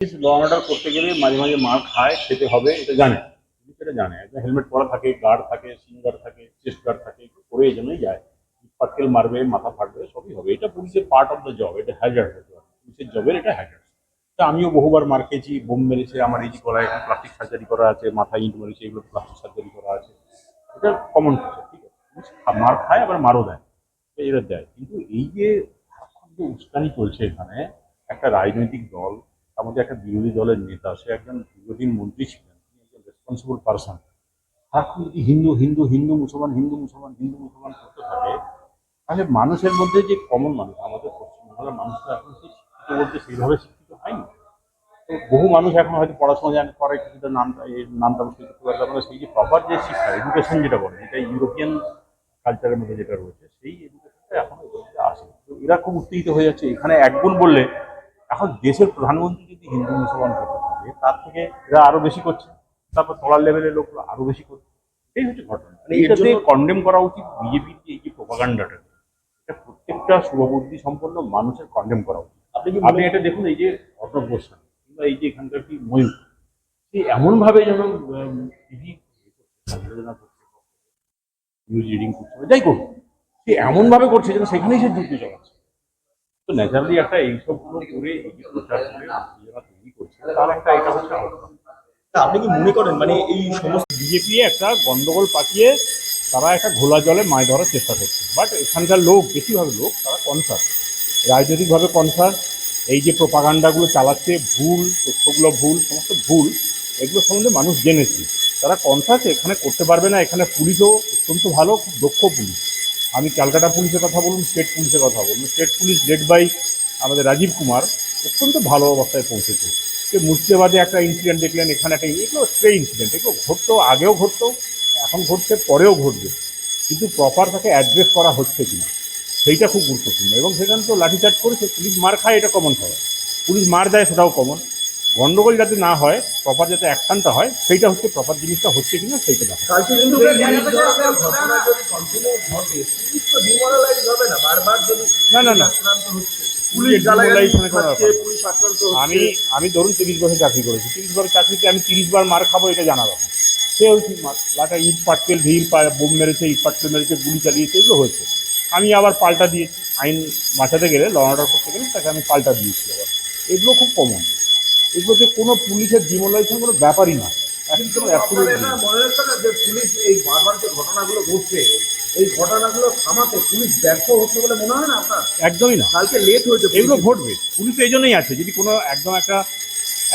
ল order করতে গেলে মাঝে মাঝে মার খায়, খেতে হবে, এটা জানে। এটা জানে। একদম হেলমেট পরা থাকে, গার্ড থাকে সিন গার্ড থাকে, চেস্ট গার্ড থাকে করে এই জন্যই যায়। পাটকেল মারবে, মাথা ফাটবে, সবই হবে। এটা পুলিশের পার্ট অফ দ্য জব এটা হ্যাজার্ড পুলিশের জবের এটা হ্যাজার্ড তা আমিও বহুবার মার খেয়েছি, বোম মেরেছে, আমার এই গলায় এখন প্লাস্টিক সার্জারি করা আছে মাথায় ইট মেরেছে, এগুলো প্লাস্টিক সার্জারি করা আছে। এটা কমন ঠিক আছে। মার খায়, আবার মারও দেয়। এরা দেয়। কিন্তু এই যে উস্কানি চলছে এখানে, একটা রাজনৈতিক দল মধ্যে একটা বিরোধী দলের নেতা, সে একজন দীর্ঘদিন মন্ত্রী ছিলেন, তিনি একজন রেসপন্সিবল পারসন সারাক্ষণ যদি হিন্দু হিন্দু হিন্দু মুসলমান হিন্দু মুসলমান হিন্দু মুসলমান করতে থাকে। তাহলে মানুষের মধ্যে যে কমন মানুষ, আমাদের পশ্চিমবঙ্গের মানুষরা এখন সেই শিক্ষিত বলতে সেইভাবে শিক্ষিত হয়নি। তো বহু মানুষ এখন হয়তো পড়াশোনা জানে, করে কিছুটা নামটা এই নামটা বুঝতে করতে পারে তার মানে সেই যে প্রপার যে শিক্ষা এডুকেশন যেটা বলে যেটা ইউরোপিয়ান কালচারের মধ্যে যেটা রয়েছে, সেই এডুকেশনটা এখন আসে তো এরা খুব উত্তেজিত হয়ে যাচ্ছে। এখানে একগুণ বললে, এখন দেশের প্রধানমন্ত্রী যদি হিন্দু মুসলমান করতে থাকে তার থেকে এরা আরও বেশি করছে। তারপর তলার লেভেলের লোকগুলো আরও বেশি করছে। এই হচ্ছে ঘটনা। মানে এটাতে কন্ডেম করা উচিত বিজেপির এই যে প্রপাগান্ডাটা এটা প্রত্যেকটা শুভবুদ্ধি সম্পন্ন মানুষের কন্ডেম করা উচিত। আপনি কি আপনি এটা দেখুন এই যে অর্ণব গোস্বামী কিংবা এই যে এখানকার কি ময়ূর সে এমন ভাবে যেন টিভি নিউজ রিডিং করছে যাই করুন সে এমন ভাবে করছে যেন সেখানেই সে যুদ্ধ চালাচ্ছে তো ন্যাচারালি একটা এইসবগুলো করে এই প্রচার করে তৈরি করছে তার একটা এটা হচ্ছে আপনি কি মনে করেন মানে এই সমস্ত বিজেপি একটা গন্ডগোল পাকিয়ে তারা একটা ঘোলা জলে মাছ ধরার চেষ্টা করছে। বাট এখানকার লোক বেশিরভাগ লোক তারা কনসাস রাজনৈতিকভাবে কনসাস এই যে প্রপাগান্ডাগুলো চালাচ্ছে ভুল তথ্যগুলো ভুল সমস্ত ভুল এগুলো সম্বন্ধে মানুষ জেনেছে। তারা কনসার্ট এখানে করতে পারবে না এখানে পুলিশও অত্যন্ত ভালো খুব দক্ষ পুলিশ। আমি ক্যালকাটা পুলিশের কথা বলুন, স্টেট পুলিশের কথা বলুন। স্টেট পুলিশ লেড বাই আমাদের রাজীব কুমার অত্যন্ত ভালো অবস্থায় পৌঁছেছে। যে মুর্শিদাবাদে একটা ইনসিডেন্ট দেখলেন, এখানে একটা এগুলো স্ট্রে ইনসিডেন্ট এগুলো ঘটতো, আগেও ঘটতো, এখন ঘটছে, পরেও ঘটবে। কিন্তু প্রপার তাকে অ্যাড্রেস করা হচ্ছে কিনা, সেইটা খুব গুরুত্বপূর্ণ। এবং সেখানে তো লাঠিচার্জ করেছে, পুলিশ মার খায়, এটা কমন খাওয়া পুলিশ মার দেয়, সেটাও কমন গন্ডগোল যাতে না হয় প্রপার যাতে অ্যাকশনটা হয় সেইটা হচ্ছে প্রপার জিনিসটা হচ্ছে কিনা সেইটা দেখা। না। বারবার না, না, আমি আমি ধরুন তিরিশ বছর চাকরি করেছি তিরিশ বছর চাকরিতে আমি তিরিশ বার মার খাব এটা জানা ব্যাপার। সে হচ্ছে লাটা ইট পাটকেল ভিড় পা- বোম মেরেছে ইট পাটকেল মেরেছে গুলি চালিয়েছে এগুলো হয়েছে। আমি আবার পাল্টা দিয়েছি আইন বাঁচাতে গেলে ল অর্ডার করতে গেলে তাকে আমি পাল্টা দিয়েছি আবার। এগুলো খুব কমন এগুলোতে কোনো পুলিশের ডিমোলাইজেশন কোনো ব্যাপারই না। যে পুলিশ এই বারবার যে ঘটনাগুলো ঘটছে এই ঘটনাগুলো থামাতে পুলিশ ব্যর্থ হচ্ছে বলে মনে হয় না আপনার? একদমই না। কালকে লেট হয়েছে এগুলো ঘটবে। পুলিশ এই জন্যই আছে যদি কোনো একদম একটা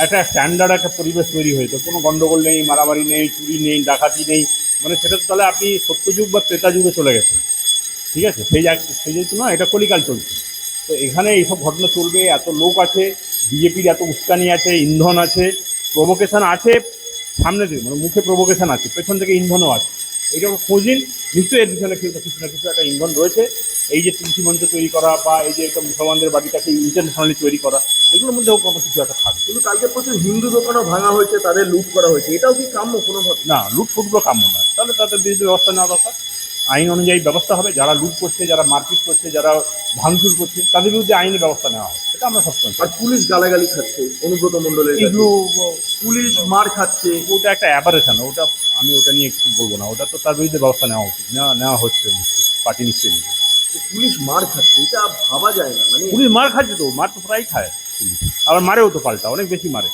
একটা স্ট্যান্ডার্ড একটা পরিবেশ তৈরি হয়েছে কোনো গন্ডগোল নেই মারামারি নেই চুরি নেই ডাকাতি নেই মানে সেটা তো তাহলে আপনি সত্যযুগ বা ত্রেতা যুগে চলে গেছেন ঠিক আছে? সেই সেই যেহেতু না এটা কলিকাল চলছে। তো এখানে এইসব ঘটনা চলবে এত লোক আছে বিজেপির এত উস্কানি আছে ইন্ধন আছে প্রভোকেশন আছে সামনে থেকে মানে মুখে প্রভোকেশন আছে পেছন থেকে ইন্ধনও আছে। এইটা খোঁজ নিন নিশ্চয়ই এর পিছনে কিছু না কিছু একটা ইন্ধন রয়েছে। এই যে তুলসী মঞ্চ তৈরি করা বা এই যে একটা মুসলমানদের বাড়িটাকে ইন্টারন্যাশনালি তৈরি করা এগুলোর মধ্যেও কোনো কিছু একটা থাকবে। কিন্তু কালকে প্রচুর হিন্দু দোকানও ভাঙা হয়েছে তাদের লুট করা হয়েছে। এটাও কি কাম্য কোনোভাবে না লুট ফুটগুলো কাম্য নয় তাহলে তাদের বিরুদ্ধে ব্যবস্থা নেওয়া দরকার। আইন অনুযায়ী ব্যবস্থা হবে যারা লুট করছে যারা মারপিট করছে যারা ভাঙচুর করছে তাদের বিরুদ্ধে আইনি ব্যবস্থা নেওয়া হবে। সেটা আমরা সবসময় আর পুলিশ গালাগালি খাচ্ছে অনুব্রত মন্ডলের এগুলো পুলিশ মার খাচ্ছে। ওটা একটা অ্যাবারেশন ওটা আমি ওটা নিয়ে কিছু বলব না। ওটা তো তার বিরুদ্ধে ব্যবস্থা নেওয়া উচিত। নেওয়া নেওয়া হচ্ছে নিশ্চয়ই পার্টি নিশ্চয়ই নেবে। পুলিশ মার খাচ্ছে এটা ভাবা যায় না মানে পুলিশ মার খাচ্ছে তো মার তো প্রায় খায় আবার মারেও তো পাল্টা অনেক বেশি মারে।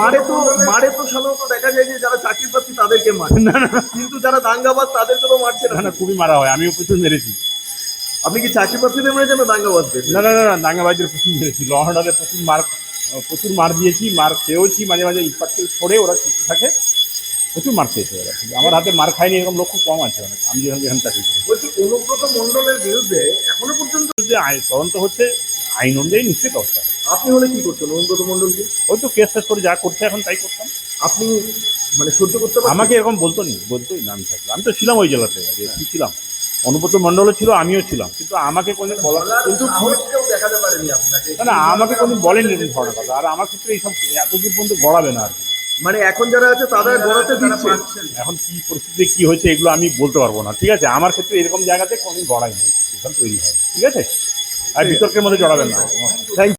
মারে তো মারে তো সাধারণত দেখা যায় যে যারা চাকরি প্রার্থী তাদেরকে মারে। না না কিন্তু যারা দাঙ্গাবাজ তাদেরকে তো মারছে না। না না খুবই মারা হয় আমিও প্রচুর মেরেছি। আপনি কি চাকরি প্রার্থীদের মেরেছেন না দাঙ্গাবাজদের না না না না দাঙ্গাবাজদের প্রচুর মেরেছি। ল প্রচুর মার প্রচুর মার দিয়েছি মার খেয়েওছি মাঝে মাঝে ইটপাটকে ছড়ে ওরা সুস্থ থাকে। প্রচুর মার খেয়েছে ওরা। আমার হাতে মার খায়নি এরকম লোক খুব কম আছে অনেক। আমি যেখানে যেখানে চাকরি করি। বলছি অনুব্রত মন্ডলের বিরুদ্ধে এখনও পর্যন্ত যে তদন্ত হচ্ছে আইন অনুযায়ী নিশ্চয়ই ব্যবস্থা আপনি হলে কি করতেন অনুব্রত মন্ডলকে ওই তো কেস টেস করে যা করছে এখন তাই করতাম। আপনি মানে সহ্য করতে আমাকে এরকম বলতো নি বলতোই না আমি থাকলে আমি তো ছিলাম ওই জেলাতে ছিলাম। অনুব্রত মণ্ডলও ছিল আমিও ছিলাম। কিন্তু আমাকে কোনো বলা কিন্তু না, না আমাকে কোনো বলেন এরকম ধরনের কথা। আর আমার ক্ষেত্রে এইসব এতদূর পর্যন্ত গড়াবে না আর কি। মানে এখন যারা আছে তাদের গড়াতে দিচ্ছে। এখন কি পরিস্থিতিতে কি হয়েছে এগুলো আমি বলতে পারব না। ঠিক আছে আমার ক্ষেত্রে এরকম জায়গাতে কোনো গড়াই নেই তৈরি হয় ঠিক আছে? আর বিতর্কের মধ্যে জড়াবেন না। থ্যাংক